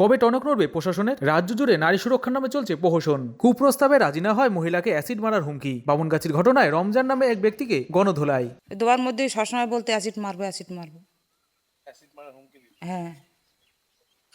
কবে টনক নড়বে প্রশাসনের? রাজ্য জুড়ে নারী সুরক্ষার নামে চলছে প্রহসন। কুপ্রস্তাবে রাজি না হয় মহিলাকে অ্যাসিড মারার হুমকি। বামুনগাছির ঘটনায় রমজান নামে এক ব্যক্তিকে গণধোলাই। দোয়ার মধ্যে সবসময় বলতে অ্যাসিড মারবো অ্যাসিড মারবো। হ্যাঁ।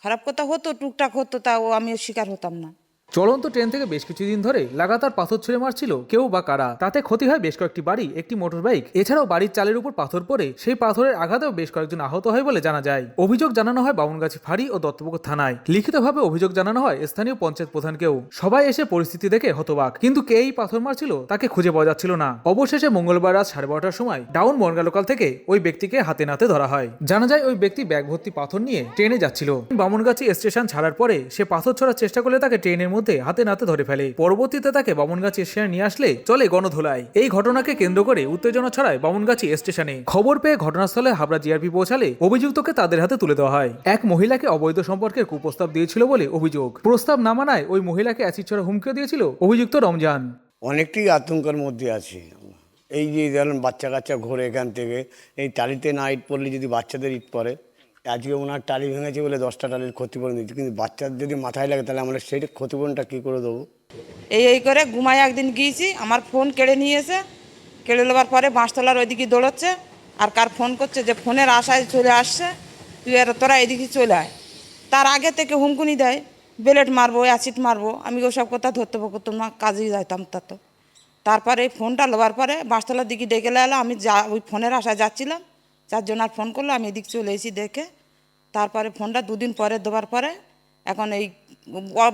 খারাপ কথা হতো টুকটাক হতো তাও আমি আমিও শিকার হতাম না। চলন্ত ট্রেন থেকে বেশ কিছুদিন ধরে লাগাতার পাথর ছুঁড়ে মারছিল কেউ বা কারা। তাতে ক্ষতি হয় বেশ কয়েকটি বাড়ি, একটি মোটর বাইক এছাড়াও বাড়ির চালের উপর পাথর পড়ে সেই পাথরের আঘাতেও বেশ কয়েকজন আহত হয় বলে জানা যায়। অভিযোগ জানানো হয় বামুনগাছি ফাঁড়ি ও দত্তপুকুর থানায়। লিখিতভাবে অভিযোগ জানানো হয় স্থানীয় পঞ্চায়েত প্রধানকেও। সবাই এসে পরিস্থিতি দেখে হতবাক। কিন্তু কে এই পাথর মারছিল তাকে খুঁজে পাওয়া যাচ্ছিল না। অবশেষে মঙ্গলবার রাত সাড়ে বারোটার সময় ডাউন বনগা লোকাল থেকে ওই ব্যক্তিকে হাতে নাতে ধরা হয়। জানা যায় ওই ব্যক্তি ব্যাগ ভর্তি পাথর নিয়ে ট্রেনে যাচ্ছিল। বামুনগাছি স্টেশন ছাড়ার পরে সে পাথর ছড়ার চেষ্টা করলে তাকে ট্রেনের মধ্যে হাতে নাতে ধরে ফেলে। পরবর্তীতে তাকে বামুনগাছি স্টেশনে নিয়ে আসলে চলে গণধোলায়। এই ঘটনাকে কেন্দ্র করে উত্তেজনা ছড়ায় বামুনগাছি স্টেশনে। খবর পেয়ে ঘটনাস্থলে হাবড়া জিআরপি পৌঁছালে অভিযুক্তকে তাদের হাতে তুলে দেওয়া হয়। এক মহিলাকে অবৈধ সম্পর্কের কুপ্রস্তাব দিয়েছিল বলে অভিযোগ। প্রস্তাব না মানায় ওই মহিলাকে অ্যাসিড ছড়া হুমকিও দিয়েছিল অভিযুক্ত রমজান। অনেকটাই আতঙ্কের মধ্যে আছে। এই যে ধরেন বাচ্চা কাচ্চা ঘোরে এখান থেকে, এই টালিতে না ইট পড়লে যদি বাচ্চাদের ইট পড়ে আজকে ওনার টালি ভেঙেছে বলে দশটা টালির ক্ষতিপূরণ দিচ্ছে কিন্তু বাচ্চার যদি মাথায় লাগে তাহলে আমরা সেই ক্ষতিপূরণটা কী করে দেবো? এই এই করে ঘুমায় একদিন গিয়েছি, আমার ফোন কেড়ে নিয়েছে কেড়ে নেবার পরে বাঁশতলার ওইদিকে দৌড়চ্ছে, আর কার ফোন করছে যে ফোনের আশায় চলে আসছে, তুই আর তোরা এদিকে চলে আয়। তার আগে থেকে হুমকুনি দেয়, বেলেট মারবো, অ্যাসিড মারবো, আমি ওসব কথা ধরতে করতাম না কাজেই যাইতাম তা তো। তারপরে ফোনটা লোবার পরে বাঁশতলার দিকে ডেকে এলো, আমি যা, ওই ফোনের আশায় যাচ্ছিলাম চারজন আর ফোন করল আমি এদিক চলে এসেছি দেখে। তারপরে ফোনটা দুদিন পরে দেওয়ার পরে এখন এই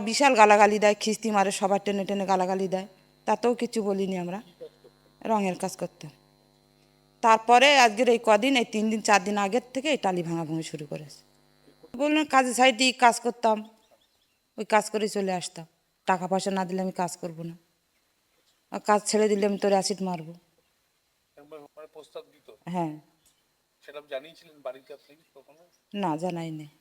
বিশাল গালাগালি দেয় খিস্তি মারে সবার টেনে টেনে গালাগালি দেয়। তাতেও কিছু বলিনি আমরা রঙের কাজ করতে। তারপরে আজকের এই কদিন এই তিন দিন চার দিন আগের থেকে এই টালি ভাঙা ভাঙি শুরু করেছে। বললেন কাজে সাইডে কাজ করতাম ওই কাজ করে চলে আসতাম। টাকা পয়সা না দিলে আমি কাজ করব না। আর কাজ ছেড়ে দিলে আমি তোর অ্যাসিড মারবো। মানে হ্যাঁ। সেটা জানিয়েছিলেন বাড়িতে আপনি কখনো? না জানাইনি। নেই